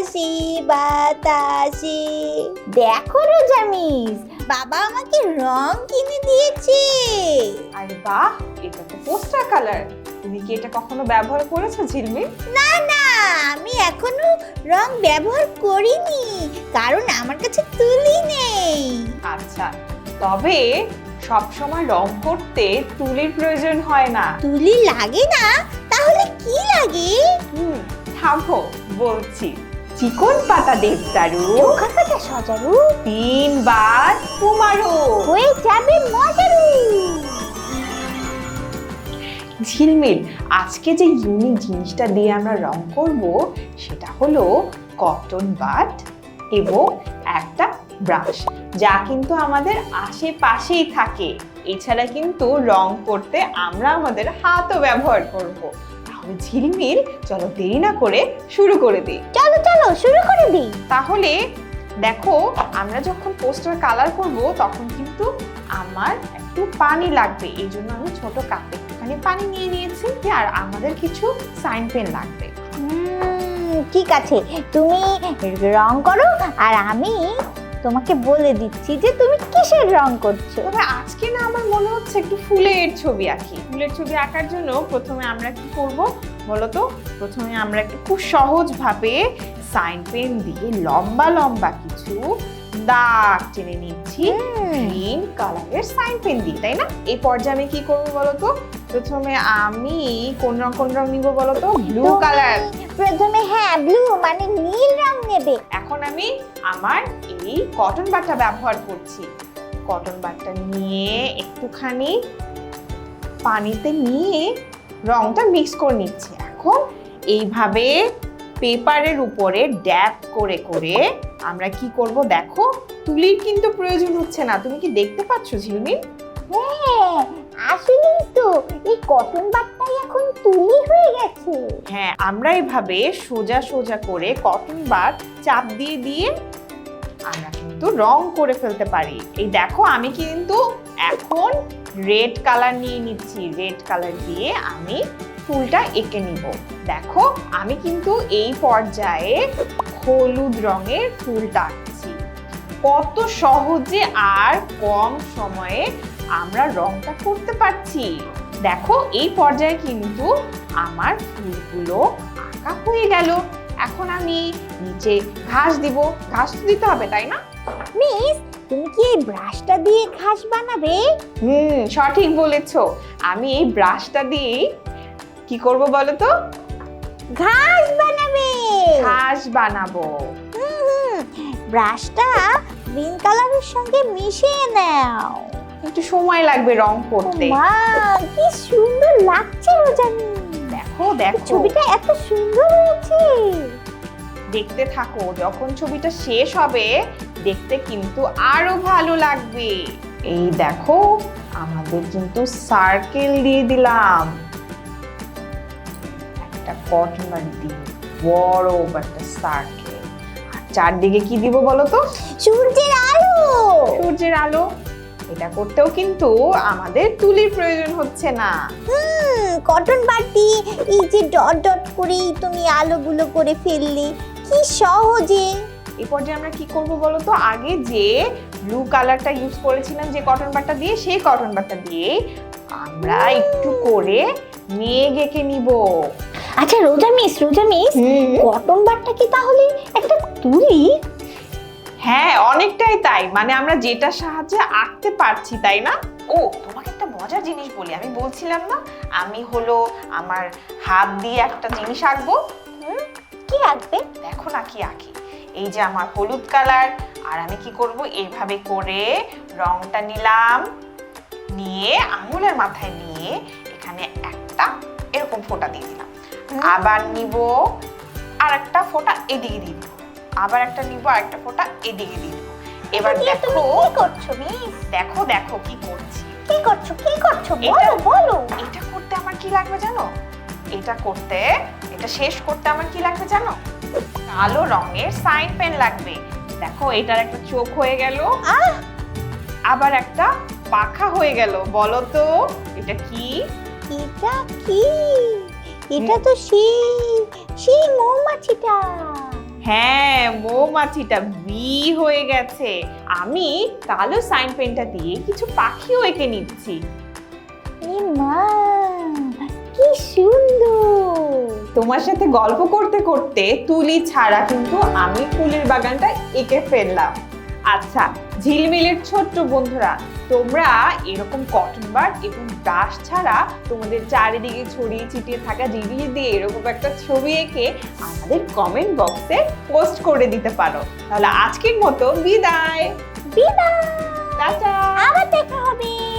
বাতাসে বাতাসে। দেখো রোজা মিস বাবা আমাকে রং কিনে দিয়েছে। আরে বাহ এটা তো পোস্টার কালার। তুমি কি এটা কখনো ব্যবহার করেছ ঝিলমিল? না না আমি এখনও রং ব্যবহার করিনি কারণ আমার কাছে তুলি নেই। আচ্ছা তবে সব সময় রং করতে তুলির প্রয়োজন হয় না। তুলি লাগে না তাহলে কি লাগে? হুম থামো বলছি। চিকন পাতা দেবদারু কাটা সজারু। তিনবার কুমারু। হয়ে যাবে মজারু। ঝিলমিল আজকে যে ইউনিক জিনিসটা দিয়ে আমরা রং করব সেটা হলো কটন বাট এবং একটা ব্রাশ যা কিন্তু আমাদের আশেপাশেই থাকে। এছাড়া কিন্তু রং করতে আমরা আমাদের হাতও ব্যবহার করব। তাহলে ঝিলমিল চলো দেরি না করে শুরু করে দিই। চলো চলো শুরু করে দিই। তাহলে দেখো আমরা যখন পোস্টার কালার করব তখন কিন্তু আমার একটু পানি লাগবে। এই জন্য আমি ছোট কাপে একটুখানি পানি নিয়ে নিয়েছি। আর আমাদের কিছু সাইন পেন লাগবে। ঠিক আছে। তুমি রং করো আর আমি তোমাকে বলে দিচ্ছি যে তুমি কিসের রং করছ? তবে আজকে না আমার মনে হচ্ছে একটু ফুলের ছবি আঁকি। ফুলের ছবি আঁকার জন্য প্রথমে আমরা কি করব? বলতো প্রথমে আমরা একটু খুব সহজভাবে সাইন পেন দিয়ে লম্বা লম্বা কিছু দাগ টেনে নিচ্ছি। গ্রিন কালারের সাইন পেন দিই তাই না? এই পর্যায়ে আমি কি করব বলতো? প্রথমে আমি কোন রং কোন রং নিব বলতো? ব্লু কালার প্রথমে হ্যাঁ ব্লু মানে নীল রং নেবে। এখন আমি আমার এই কটন বাটটা ব্যবহার করছি। কটন বাটটা নিয়ে একটুখানি পানিতে নিয়ে রংটা মিক্স করে নিচ্ছি। এখন এইভাবে পেপারের উপরে ড্যাপ করে করে আমরা কি করব? দেখো তুলির কিন্তু প্রয়োজন হচ্ছে না। তুমি কি দেখতে পাচ্ছ ঝিলমিল? হ্যাঁ আসলেই তো। এই কটন বাটটাই এখন তুলি হয়ে গেছে। হ্যাঁ আমরা এইভাবে সোজা সোজা করে কটন বার চাপ দিয়ে দিয়ে আমরা কিন্তু রং করে ফেলতে পারি। এই দেখো, আমি কিন্তু এখন রেড কালার নিয়ে নিচ্ছি। রেড কালার দিয়ে আমি ফুলটা এঁকে নিব। দেখো, আমি কিন্তু এই পর্যায়ে হলুদ রঙের ফুলটা আঁকছি। কত সহজে আর কম সময়ে আমরা রংটা করতে পারছি। দেখো, এই পর্যায়ে কিন্তু আমার ফুলগুলো আঁকা হয়ে গেল। এখন আমি নিচে ঘাস দিব। ঘাস তো দিতে হবে তাই না? মিস তুমি কি এই ব্রাশটা দিয়ে ঘাস বানাবে? হুম সঠিক বলেছ। আমি এই ব্রাশটা দিয়ে কি করব বলো তো? ঘাস বানাবে। ঘাস বানাবো। হুম ব্রাশটা গ্রিন কালারের সঙ্গে মিশিয়ে নাও। একটু সময় লাগবে রং করতে। মা কি সুন্দর লাগছে রোজানি। দেখো ছবিটা এত সুন্দর হয়েছে। দেখতে থাকো যখন ছবিটা শেষ হবে দেখতে কিন্তু আরও ভালো লাগবে। এই দেখো আমাদের কিন্তু সার্কেল দিয়ে দিলাম। একটা কটনার দিয়ে বড় একটা সার্কেল আর চারদিকে কি দিব বলো তো সূর্যের আলো। সূর্যের আলো। এটা করতেও কিন্তু আমাদের তুলির প্রয়োজন হচ্ছে না। কটন বাটি এই যে ডট ডট করেই তুমি আলোগুলো করে ফেললে কি সহজে? এই পর্যায়ে আমরা কি করব বলো তো? আগে যে ব্লু কালারটা ইউজ করেছিলাম যে কটন বারটা দিয়ে সেই কটন বারটা দিয়ে আমরা একটু করে মেঘ এঁকে নিব। আচ্ছা রোজা মিস রোজা মিস কটন বাটটা কি তাহলে একটা তুলি? হ্যাঁ অনেকটাই তাই। মানে আমরা যেটা সাহায্যে আঁকতে পারছি তাই না? ও তোমাকে একটা মজার জিনিস বলি। আমি বলছিলাম না আমি হলো আমার হাত দিয়ে একটা জিনিস আঁকবো। কি আঁকবে? দেখো না কি আঁকি। এই যে আমার হলুদ কালার আর আমি কি করব? এইভাবে করে রংটা নিলাম নিয়ে আঙুলের মাথায় নিয়ে এখানে একটা এরকম ফোঁটা দিয়ে দিলাম। আবার নিব আর একটা ফোঁটা এদিকে দিয়ে দিব আবার একটা নিব আর একটা ফোঁটা এদিকে দিয়ে দিব এবার দেখো। কি করছ মিস? দেখো দেখো কি করছি। কি করছ কি করছ? বলো বলো। এটা করতে আমার কি লাগবে জানো? এটা করতে এটা শেষ করতে আমার কি লাগবে জানো? কালো রঙের সাইন পেন লাগবে। দেখো এটার একটা চোখ হয়ে গেল। আবার একটা পাখা হয়ে গেল। বলো তো এটা কি? এটা কি? এটা তো সেই সেই মৌমাছিটা। হ্যাঁ মৌমাছিটা বি হয়ে গেছে। আমি কালো সাইন পেনটা দিয়ে কিছু পাখিও এঁকে নিচ্ছি। মা কি সুন্দর! তোমার সাথে গল্প করতে করতে তুলি ছাড়া কিন্তু আমি ফুলের বাগানটা এঁকে ফেললাম। আচ্ছা ঝিলমিলের ছোট্ট বন্ধুরা তোমরা এরকম কটন বার্ড এবং দাস ছাড়া তোমাদের চারিদিকে ছড়িয়ে ছিটিয়ে থাকা জিনিস দিয়ে এরকম একটা ছবি এঁকে আমাদের কমেন্ট বক্সে পোস্ট করে দিতে পারো। তাহলে আজকের মতো বিদায়। বিদায়। টাটা। আবার দেখা হবে।